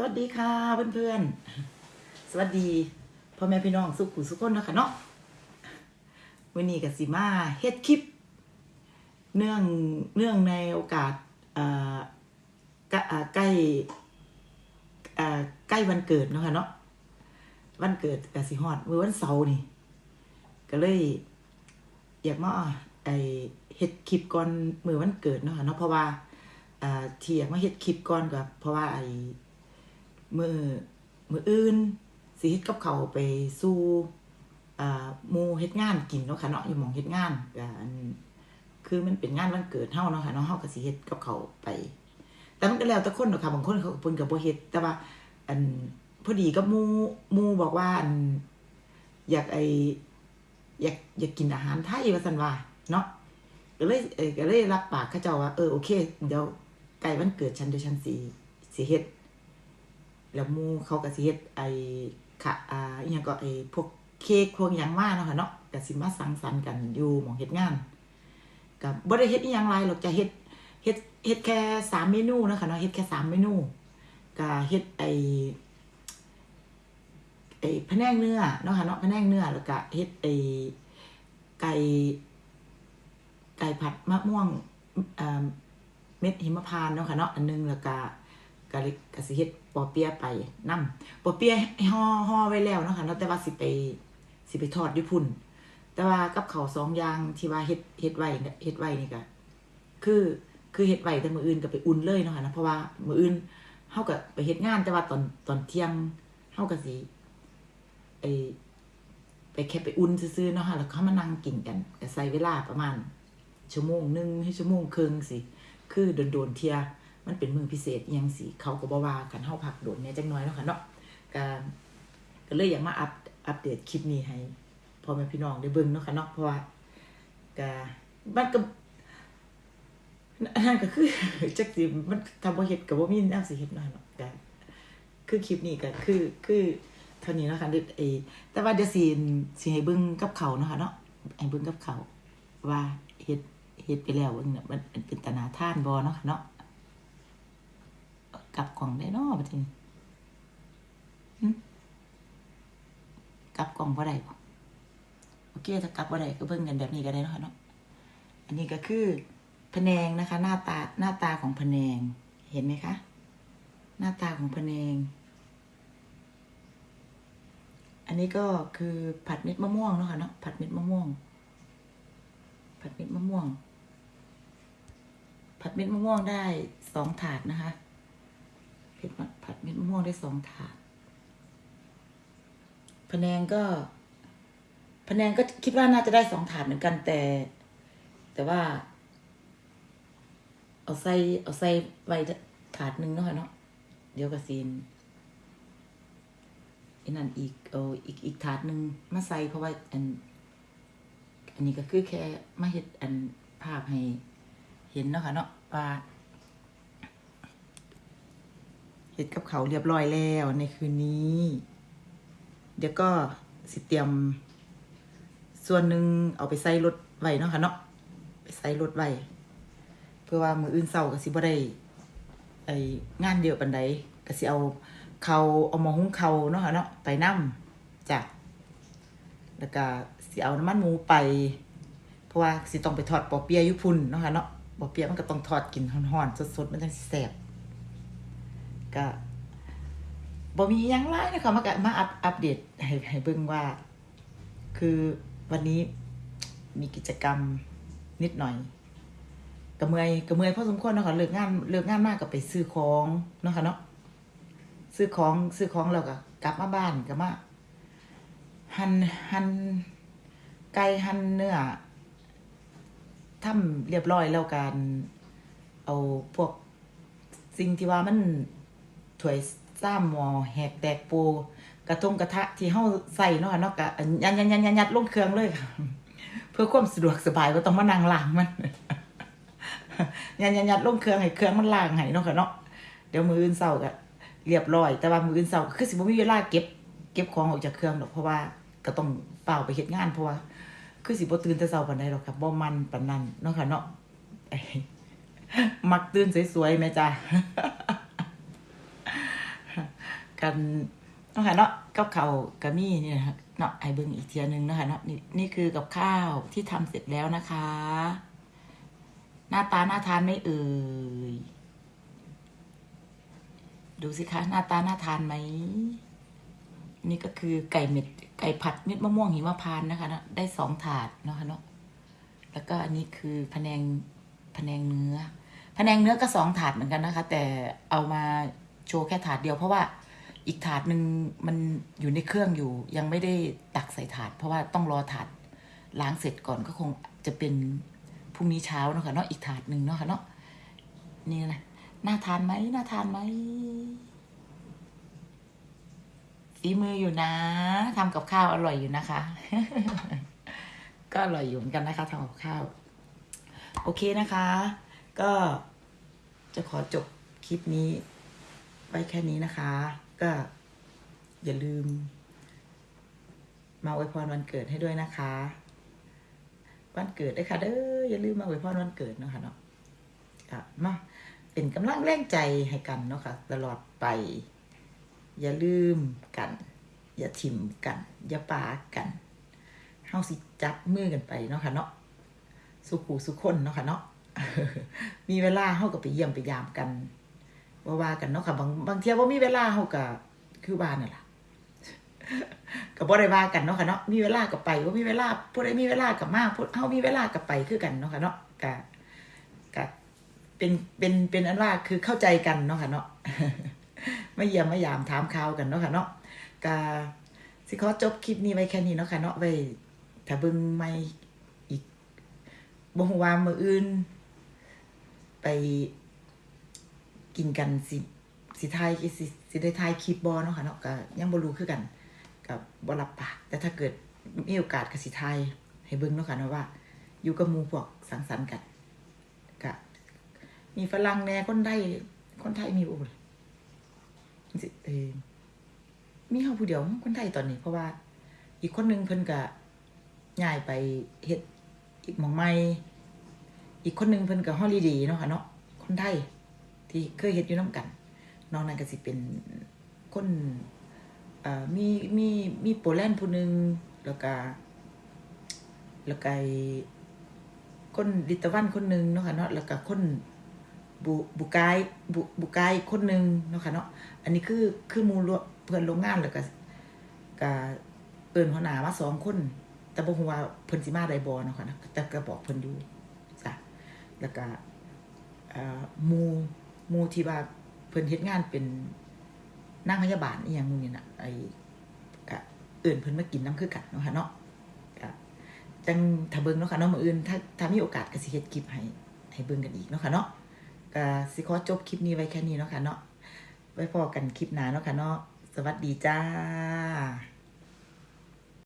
สวัสดีค่ะเพื่อนๆ สวัสดีพ่อแม่พี่น้องสุขุสุขคนเนาะคะเนาะวันนี้กับสิมาเฮ็ดคลิป เนื่องเนื่องในโอกาสใกล้ใกล้วันเกิดเนาะค่ะเนาะวันเกิดกับสิฮอดมือวันเสาร์นี่ ก็เลย อยากมาไอเฮ็ดคลิปก่อนมือวันเกิดเนาะค่ะเนาะเพราะว่าที่อยากมาเฮ็ดคลิปก่อนก็เพราะว่าไอ มือมืออื่นสิเฮ็ดกับเขาไปสู่อ่ามูเฮ็ดงานกินเนาะค่ะเนาะอยู่หมองเฮ็ดงานก็อันคือมันเป็นงานวันเกิดเฮาเนาะค่ะเนาะเฮาก็สิเฮ็ดกับเขาไป แต่มันก็แล้วแต่คนเนาะค่ะบางคนเขาเพิ่นก็บ่เฮ็ดแต่ว่า อันพอดีกับมูมูบอกว่าอันอยากไออยากอยากกินอาหารไทยว่าซั่นว่าเนาะก็เลยก็เลยรับปากเขาเจ้าว่าเออโอเค เดี๋ยวใกล้วันเกิดฉันเดี๋ยวฉันสิสิเฮ็ด แล้วมูเขาก็สิเฮ็ดไอ้ค่ะอ่าอหยังก็ไอ้พวกเค้กพวกหยังมาเนาะค่ะเนาะก็สิมาสังสรรค์กันอยู่หมองเฮ็ดงานก็บ่ได้เฮ็ดอีหยังหลายหรอกจะเฮ็ดเฮ็ดเฮ็ดแค่สามเมนูนะคะเนาะเฮ็ดแค่สามเมนูก็เฮ็ดไอ้ไอ้พะแนงเนื้อเนาะค่ะเนาะพะแนงเนื้อแล้วก็เฮ็ดไอ้ไก่ไก่ผัดมะม่วงอ่าเม็ดหิมพานต์เนาะค่ะเนาะอันหนึงแล้วก็ กะเลยกะสิเฮ็ดปอเปียะไปนำปอเปียะห่อห่อไว้แล้วเนาะค่ะเนาะแต่ว่าสิไปสิไปทอดญี่ปุ่น แต่ว่ากับเขาสองอย่างที่ว่าเฮ็ดเฮ็ดไว้เนี่ยเฮ็ดไว้นี่ก็คือคือเฮ็ดไว้แต่มืออื่นก็ไปอุ่นเลยเนาะค่ะนะเพราะว่ามืออื่นเฮาก็ไปเฮ็ดงานแต่ว่าตอนตอนเที่ยงเฮาก็สิไอไปแค่ไปอุ่นซื่อๆเนาะค่ะแล้วเขามานั่งกินกันก็ใช้เวลาประมาณชั่วโมงหนึงให้ชั่วโมงครึ่งสิคือโดนๆเที่ย มันเป็นมือพิเศษอิหยังสิเขาก็บ่ว่ากันเฮาพักโดนแหน่ยจักหน่อยเนาะค่ะเนาะก็ก็เลยอยากมาอัปอัปเดตคลิปนี้ให้พ่อแม่พี่น้องได้เบิ่งเนาะค่ะเนาะเพราะว่าก็มันก็นั่นก็คือจักสิมันทำบ่เฮ็ดก็บ่มีแนวสิเฮ็ดเนาะเนาะก็คือคลิปนี้ก็คือคือเท่านี้เนาะค่ะเด็ดเอแต่ว่าเดี๋ยวสิสิให้เบิ่งกับเขาเนาะค่ะเนาะให้เบิ่งกับเขาว่าเฮ็ดเฮ็ดไปแล้วเบิ่งเนี่ยมันเป็นตนาท่านบ่เนาะค่ะเนาะ กลับกล่องได้เนาะบัดนี้กลับกล่องบ่ได้บ่โอเคถ้ากลับบ่ได้ก็เบิ่งกันแบบนี้ก็ได้เนาะคะเนาะอันนี้ก็คือพแนงนะคะ หน้าตาหน้าตาของพแนง เห็นไหมคะ หน้าตาของพแนง อันนี้ก็คือผัดเม็ดมะม่วงเนาะค่ะเนาะผัดเม็ดมะม่วง ผัดเม็ดมะม่วง ผัดเม็ดมะม่วงได้สองถาดนะคะ เผ็ดผัดเม็ดมะม่วงได้สองถาดพะแนงก็พะแนงก็คิดว่าน่าจะได้สองถาดเหมือนกันแต่ แต่ว่า เอาใส่เอาใส่ไว้ถาดหนึ่งเนาะเนาะเดี๋ยวกระซีนอันนั้นอีกเอาอีกอีกถาดหนึ่งมาใส่เพราะว่าอัน อันนี้ก็คือแค่มาเห็ดอันภาพให้เห็นเนาะค่ะเนาะว่า เฮ็ดกับเขาเรียบร้อยแล้วในคืนนี้ เดี๋ยวก็สิเตรียม ส่วนหนึ่งเอาไปใส่รถไว้เนาะค่ะเนาะไปใส่รถไว้เพื่อว่ามืออื่นเศร้าก็สิบ่ได้ไองานเดียอะปานใดก็สิเอาเขาเอาหมาหุ้งเขาเนาะค่ะเนาะไปนํจ้ะแล้วก็สิเอาน้ำมันหมูไป เพราะว่าสิต้องไปทอดปอเปียยุพุ่นเนาะค่ะเนาะปอเปียมันก็ต้องทอดกินร้อนๆสดๆมันจังสิแซ่บ ก็บ่มียังไรนะคะมากมาอัปอัปเดตให้ให้เบิ่งว่า คือวันนี้มีกิจกรรมนิดหน่อยก็เมยก็เมยพอสมควรเนาะค่ะเลิกงานเลิกงานมากก็ไปซื้อของเนาะค่ะเนาะซื้อของซื้อของแล้วก็กลับมาบ้านก็มาหั่นหั่นไก่หั่นเนื้อทำเรียบร้อยแล้วกัน เอาพวกสิ่งที่ว่ามัน ถ้วยซ้ำหมอแหกแตกปูกระทงกระทะที่เฮาใส่เนาะเนาะกะยันยันยันยันยัดลงเครื่องเลยค่ะ เพื่อความสะดวกสบายบ่ต้องมานั่งล้างมันยันยันยัดลงเครื่องให้เครื่องมันล้างให้เนาะค่ะเนาะเดี๋ยวมืออื่นเช้าก็เรียบร้อย แต่ว่ามืออื่นเช้าคือสิบ่มีเวลาเก็บ เก็บของออกจากเครื่องดอกเพราะว่าก็ต้องเปล่าไปเฮ็ดงานเพราะว่าคือสิบ่ตื่นแต่เช้าปานใดหรอกครับบ่มันปานนั้นเนาะค่ะเนาะมักตื่นสวยๆแม่จ้า กันเนาะค่ะเนาะกับข้าวกะมี่นี่นะคะเนาะไอเบิงอีกเทียหนึงเนาะคะเนาะนี่นี่คือกับข้าวที่ทำเสร็จแล้วนะคะ หน้าตาน่าทานไม่เอ่ยดูสิคะหน้าตาน่าทานไหมนี่ก็คือไก่เม็ดไก่ผัดเม็ดมะม่วงหิมะพานนะคะเนาะได้สองถาดเนาะคะเนาะแล้วก็อันนี้คือพะแนงพะแนงเนื้อพะแนงเนื้อก็สองถาดเหมือนกันนะคะ แต่เอามาโชว์แค่ถาดเดียวเพราะว่า อีกถาดหนึ่งมันอยู่ในเครื่องอยู่ ยังไม่ได้ตักใส่ถาด เพราะว่าต้องรอถาดล้างเสร็จก่อนก็คงจะเป็นพรุ่งนี้เช้าเนาะค่ะเนาะอีกถาดหนึ่งเนาะค่ะเนาะนี่นะน่าทานไหมน่าทานไหมฝีมืออยู่นะทำกับข้าวอร่อยอยู่นะคะ ก็อร่อยอยู่เหมือนกันนะคะทำกับข้าว โอเคนะคะ ก็จะขอจบคลิปนี้ไว้แค่นี้นะคะ ก็อย่าลืม มาอวยพรวันเกิดให้ด้วยนะคะ วันเกิดด้วยค่ะเด้ออย่าลืมมาอวยพรวันเกิดเนาะคะเนาะอะมาเป็นกำลังแรงใจให้กันเนาะค่ะตลอดไป อย่าลืมกัน อย่าถิ่มกัน อย่าปากันเฮาสิจับมือกันไปเนาะค่ะเนาะสุขูสุขคนเนาะค่ะเนาะมีเวลาเฮาก็ไปเยี่ยมไปยามกัน ว่าว่ากันเนาะค่ะบางบางเที่ยว่ามีเวลาเฮาก็คือบ้านนั่นล่ะก็บ่ได้ว่ากันเนาะค่ะเนาะมีเวลาก็ไปว่ามีเวลาผู้ใดมีเวลาก็มาผู้เฮามีเวลาก็ไปคือกันเนาะค่ะเนาะก็ก็เป็นเป็นเป็นอันว่าคือเข้าใจกันเนาะค่ะเนาะไมาเยี่ยมมายามถามข่าวกันเนาะค่ะเนาะกาสิขอจบคลิปนี้ไว้แค่นี้เนาะค่ะเนาะไว้ถ้าเบิ่งไม่อีกบ่ฮู้ว่ามื้ออื่น ไป กินกันสิสิถ่ายสิสิได้ถ่ายคลิปบ่เนาะค่ะเนาะก็ยังบ่รู้คือกันก็บ่รับปากแต่ถ้าเกิดมีโอกาสก็สิถ่ายให้เบิ่งเนาะค่ะเนาะว่า อยู่กับหมู่พวกสังสรรค์กันก็มีฝรั่งแน่คนไทยคนไทยมีบ่สิเออมีเฮาผู้เดียวคนไทยตอนนี้ เพราะว่า อีกคนนึงเพิ่นก็ย้ายไปเฮ็ดอีกหม่องใหม่อีกคนนึงเพิ่นก็ฮอลิเดย์เนาะค่ะเนาะคนไทย ที่เคยเฮ็ดอยู่นํกันน้อกนั้นก็สิเป็นคนมีมีมีโปแลนด์ผู้หนึงแล้วก็แล้วก็ไอ้คนลิตาวันคนหนึงเนาะค่ะเนาะแล้วก็คนบุบุกายบุบุกายคนหนึงเนาะค่ะเนาะอันนี้คือคือมูรวเพื่อนโรงงานแล้วก็ก็เอิ้นหัวหน้ามาสองคน แต่บ่ฮู้ว่าเพิ่นสิมาได้บ่เนาะค่ะนะแต่ก็บอกเพิ่นอยู่จ้ะแล้วก็มู มูที่ว่าเพิ่นเฮ็ดงานเป็นนางพยาบาลอีหยังมูนี่น่ะไอ้ก็เอิ้นเพิ่นมากินน้ำคือกันเนาะค่ะเนาะก็จังถ้าเบิ่งเนาะค่ะเนาะมื้ออื่นถ้าถ้ามีโอกาสก็สิเฮ็ดคลิปให้ให้เบิ่งกันอีกเนาะค่ะเนาะก็สิขอจบคลิปนี้ไว้แค่นี้เนาะค่ะเนาะไว้พอกันคลิปหน้าเนาะค่ะเนาะสวัสดีจ้า